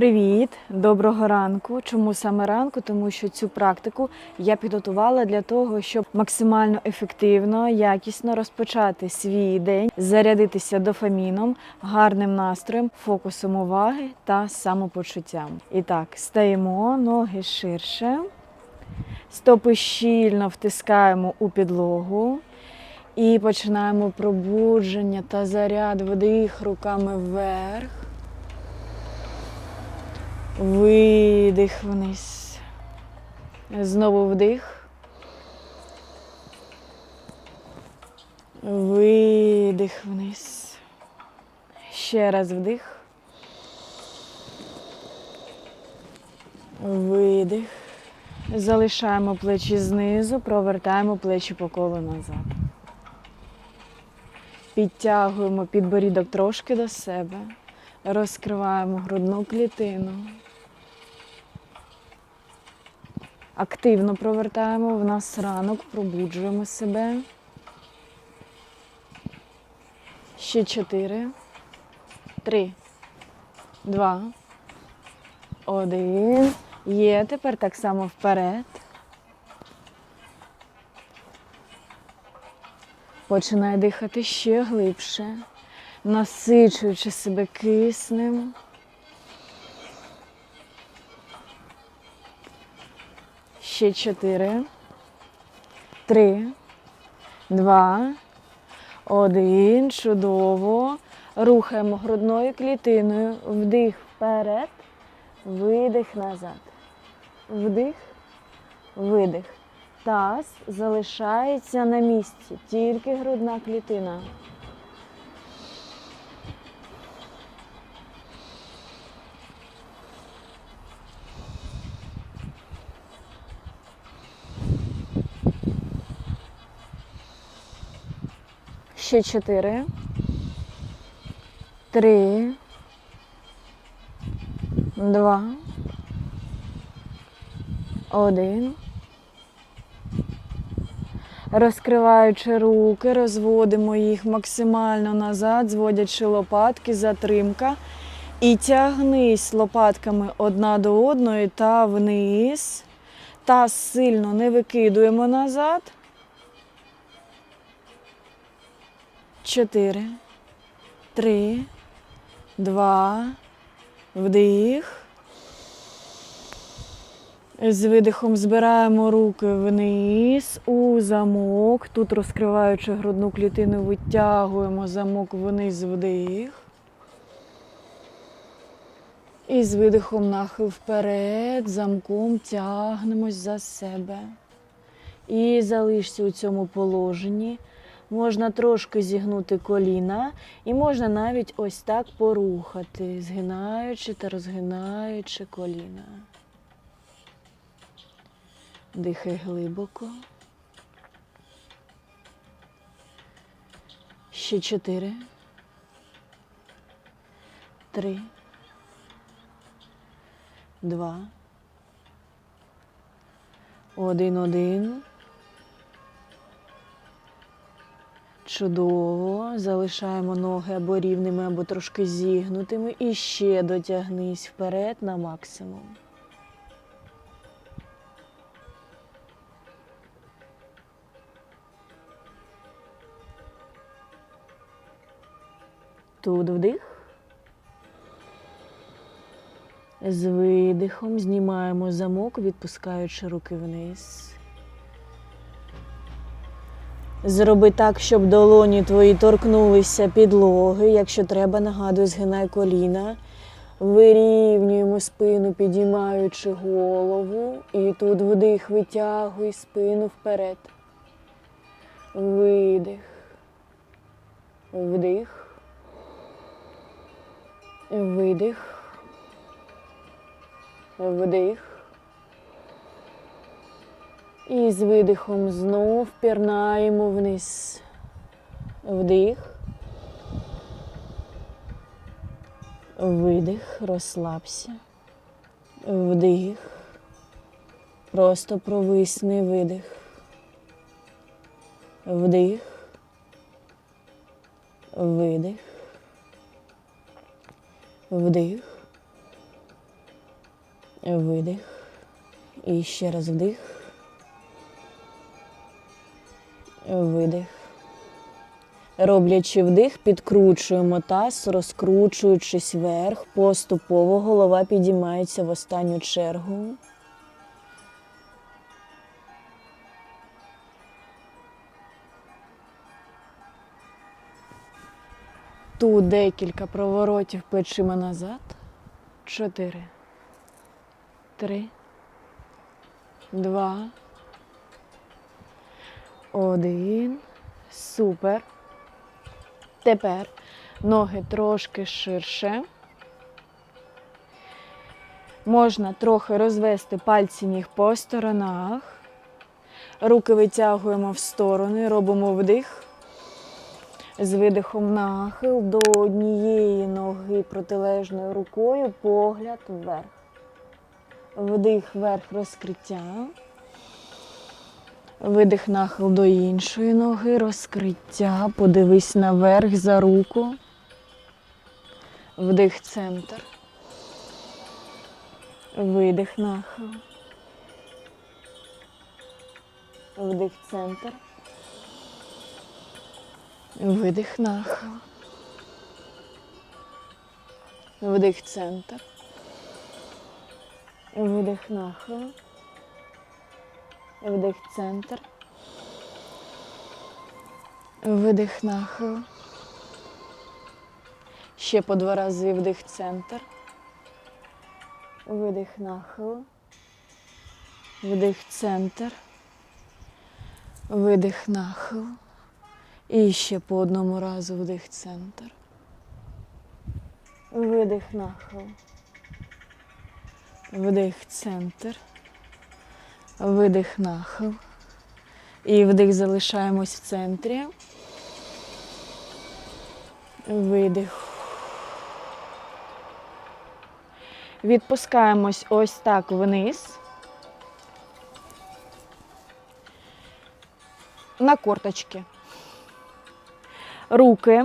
Привіт, доброго ранку. Чому саме ранку? Тому що цю практику я підготувала для того, щоб максимально ефективно, якісно розпочати свій день, зарядитися дофаміном, гарним настроєм, фокусом уваги та самопочуттям. І так, стаємо ноги ширше, стопи щільно втискаємо у підлогу. І починаємо пробудження та заряд вдих руками вверх. Видих вниз. Знову вдих. Видих вниз. Ще раз вдих. Видих. Залишаємо плечі знизу, провертаємо плечі по колу назад. Підтягуємо підборідок трошки до себе. Розкриваємо грудну клітину. Активно провертаємо в нас ранок, пробуджуємо себе. Ще чотири. Три. Два. Один. Є. Тепер так само вперед. Починай дихати ще глибше, насичуючи себе киснем. Ще чотири, три, два, один. Чудово. Рухаємо грудною клітиною. Вдих вперед, видих назад. Вдих, видих. Таз залишається на місці, тільки грудна клітина. Ще чотири. Три. Два. Один. Розкриваючи руки, розводимо їх максимально назад, зводячи лопатки, затримка. І тягнись лопатками одна до одної та вниз. Таз сильно не викидуємо назад. Чотири, три, два, вдих. З видихом збираємо руки вниз у замок. Тут розкриваючи грудну клітину, витягуємо замок вниз вдих. І з видихом нахил вперед, замком тягнемось за себе. І залишся у цьому положенні. Можна трошки зігнути коліна, і можна навіть ось так порухати, згинаючи та розгинаючи коліна. Дихай глибоко. Ще чотири. Три. Два. Один, один. Чудово. Залишаємо ноги або рівними, або трошки зігнутими. І ще дотягнись вперед на максимум. Тут вдих. З видихом знімаємо замок, відпускаючи руки вниз. Зроби так, щоб долоні твої торкнулися підлоги. Якщо треба, нагадую, згинай коліна. Вирівнюємо спину, підіймаючи голову. І тут вдих, витягуй спину вперед. Видих. Вдих. Видих. Вдих. І з видихом знов пірнаємо вниз. Вдих. Видих, розслабся. Вдих. Просто провисни видих. Вдих. Видих. Вдих. Видих. І ще раз вдих. Видих. Роблячи вдих, підкручуємо таз, розкручуючись вверх, поступово голова підіймається в останню чергу. Тут декілька проворотів плечима назад. Чотири. Три. Два. Один. Супер. Тепер ноги трошки ширше. Можна трохи розвести пальці ніг по сторонах. Руки витягуємо в сторони, робимо вдих. З видихом нахил до однієї ноги протилежною рукою, погляд вверх. Вдих вверх розкриття. Видих нахил до іншої ноги, розкриття. Подивись наверх за руку. Вдих центр. Видих нахил. Вдих центр. Видих нахил. Вдих центр. Видих нахил. Вдих центр. Видих нахил. Ще по два рази вдих центр. Видих нахил. Вдих центр. Видих нахил. І ще по одному разу вдих центр. Видих нахил. Вдих центр. Видих нахил. І вдих залишаємось в центрі. Видих. Відпускаємось ось так вниз. На корточки. Руки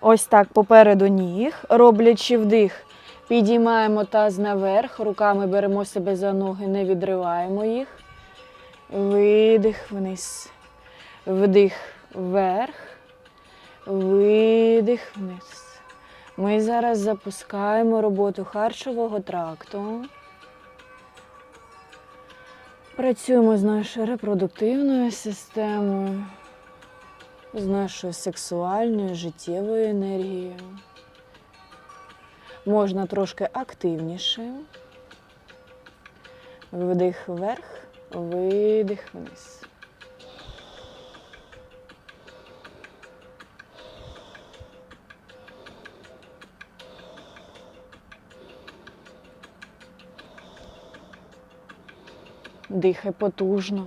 ось так попереду ніг, роблячи вдих, підіймаємо таз наверх, руками беремо себе за ноги, не відриваємо їх. Видих вниз. Вдих вверх. Видих вниз. Ми зараз запускаємо роботу харчового тракту. Працюємо з нашою репродуктивною системою, з нашою сексуальною життєвою енергією. Можна трошки активніше. Вдих вверх, видих вниз. Дихай потужно.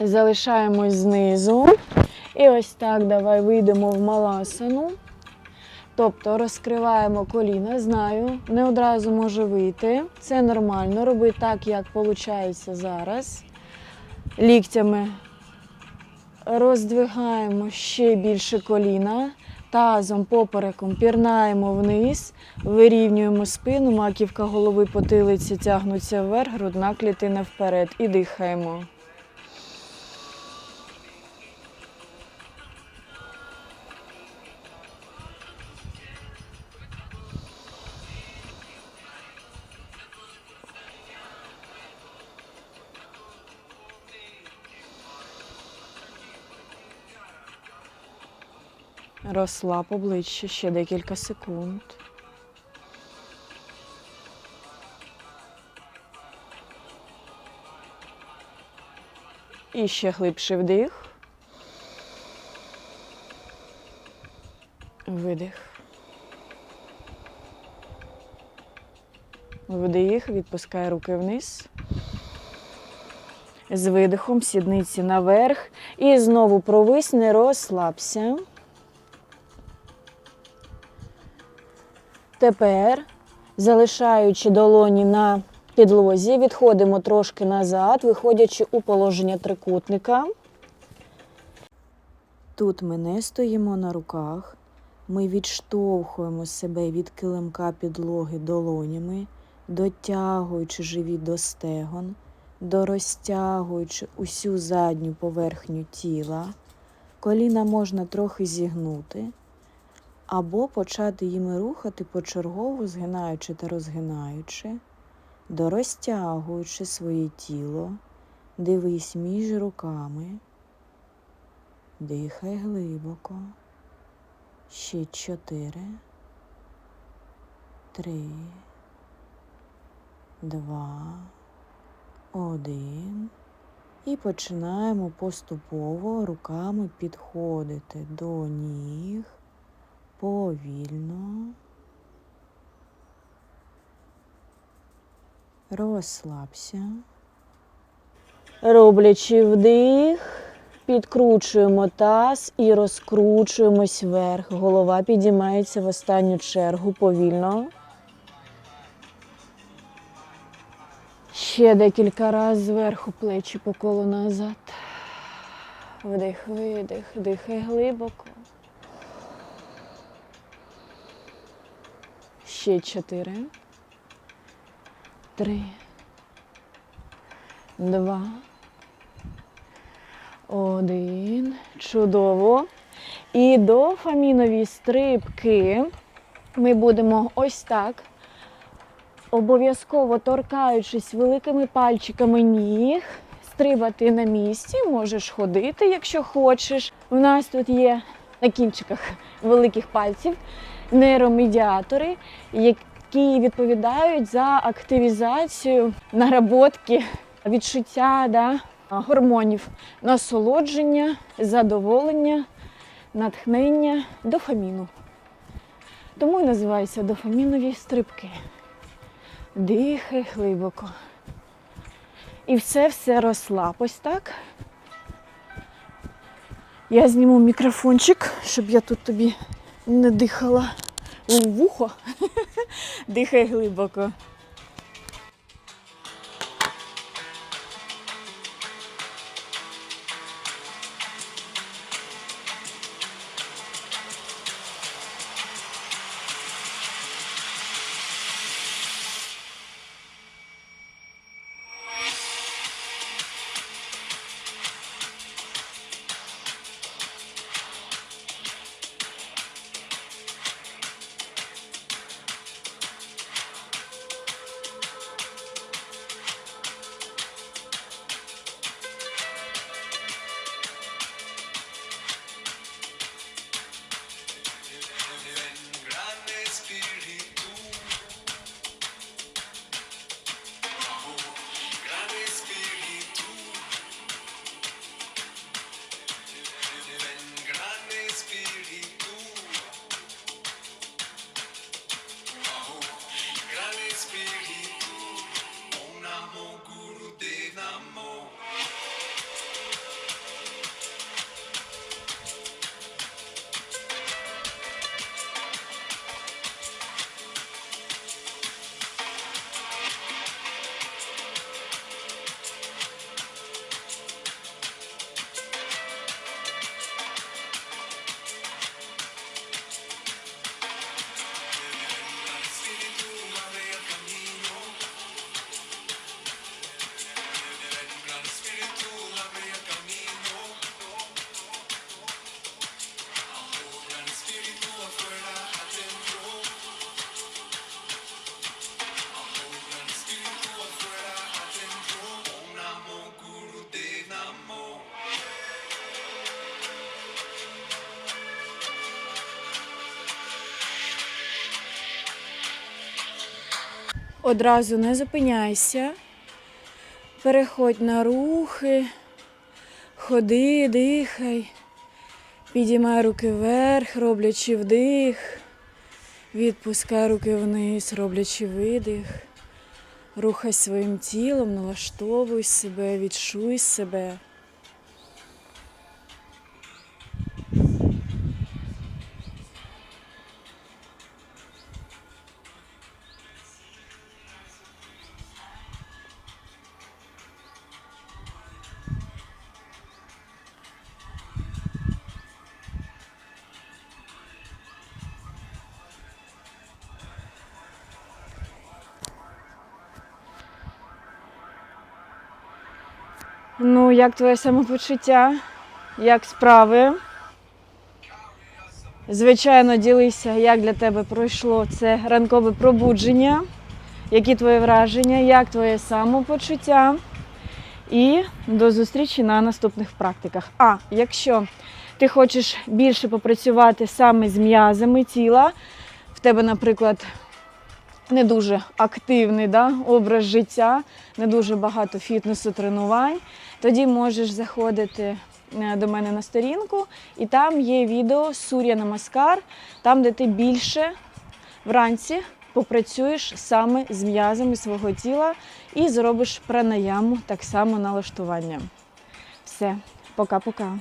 Залишаємось знизу. І ось так давай вийдемо в маласану. Тобто розкриваємо коліна. Знаю, не одразу може вийти. Це нормально. Роби так, як виходить зараз. Ліктями роздвигаємо ще більше коліна. Тазом, попереком пірнаємо вниз, вирівнюємо спину, маківка голови потилиці тягнуться вверх, грудна клітина вперед і дихаємо. Розслаб обличчя ще декілька секунд. І ще глибший вдих. Видих. Вдих, відпускай руки вниз. З видихом сідниці наверх. І знову провись, не розслабся. Тепер, залишаючи долоні на підлозі, відходимо трошки назад, виходячи у положення трикутника. Тут ми не стоїмо на руках. Ми відштовхуємо себе від килимка підлоги долонями, дотягуючи живіт до стегон, дорозтягуючи усю задню поверхню тіла. Коліна можна трохи зігнути, або почати їми рухати почергово, згинаючи та розгинаючи, дорозтягуючи своє тіло, дивись між руками, дихай глибоко. Ще чотири, три, два, один. І починаємо поступово руками підходити до ніг повільно. Розслабся. Роблячи вдих, підкручуємо таз і розкручуємось вверх. Голова підіймається в останню чергу повільно. Ще декілька разів зверху плечі по колу назад. Вдих, видих, дихай глибоко. Ще чотири. Три. Два. Один. Чудово. І до фамінові стрибки ми будемо ось так. Обов'язково торкаючись великими пальчиками ніг, стрибати на місці, можеш ходити, якщо хочеш. У нас тут є на кінчиках великих пальців нейромедіатори, які відповідають за активізацію наработки відчуття да, гормонів насолодження, задоволення, натхнення, дофаміну. Тому і називаються дофамінові стрибки. Дихай глибоко. І все все розслаб. Ось так. Я зніму мікрофончик, щоб я тут тобі не дихала у вухо. Дихай глибоко. Одразу не зупиняйся. Переходь на рухи, Ходи, дихай, підіймай руки вверх, роблячи вдих, відпускай руки вниз, роблячи видих. Рухай своїм тілом, налаштовуй себе, відчуй себе. Ну, як твоє самопочуття? Як справи? Звичайно, ділися, як для тебе пройшло це ранкове пробудження, які твої враження, як твоє самопочуття. І до зустрічі на наступних практиках. А якщо ти хочеш більше попрацювати саме з м'язами тіла, в тебе, наприклад, не дуже активний да, образ життя, не дуже багато фітнесу тренувань, тоді можеш заходити е, до мене на сторінку, і там є відео Сур'я Намаскар, там, де ти більше вранці попрацюєш саме з м'язами свого тіла і зробиш пранаяму так само налаштуванням. Все, пока-пока.